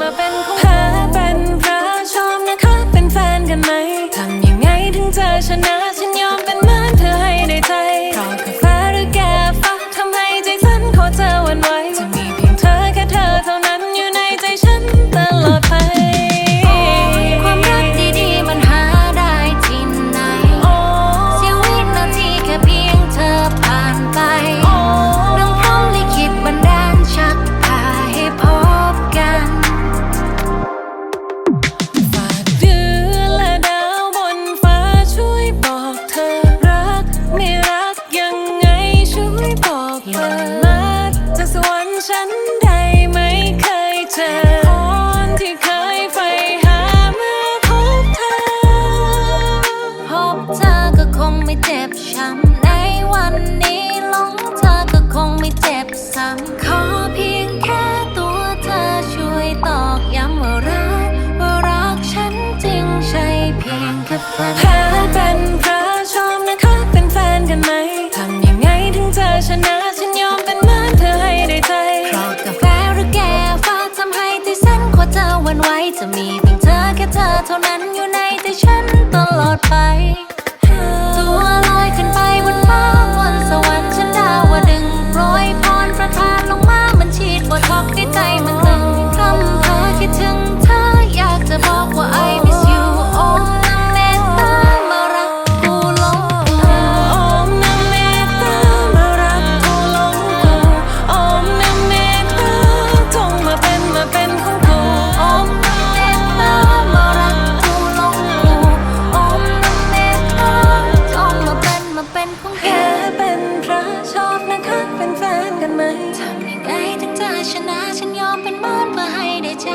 มาเป็นของเธเป็นพระชอบนะคะเป็นแฟนกันไหมทำยังไงถึงเธอชนะ จากสวรรค์ฉันได้ไม่เคยเจอคนที่เคยไฟหามื่พบเธอ พบเธอก็คงไม่เจ็บช้ำในวันนี้หลงเธอก็คงไม่เจ็บซ้ำขอเพียงแค่ตัวเธอช่วยตอกย้ำว่ารักว่ารักฉันจริงใช่เพียงแค่ฝัน แค่เธอเท่านั้นอยู่ในใจฉันตลอดไป เป็นพระชอบนะคะเป็นแฟนกันไหมทำยังไงถึงจะชนะ ฉันยอมเป็นมอนเพื่อให้ได้ใจ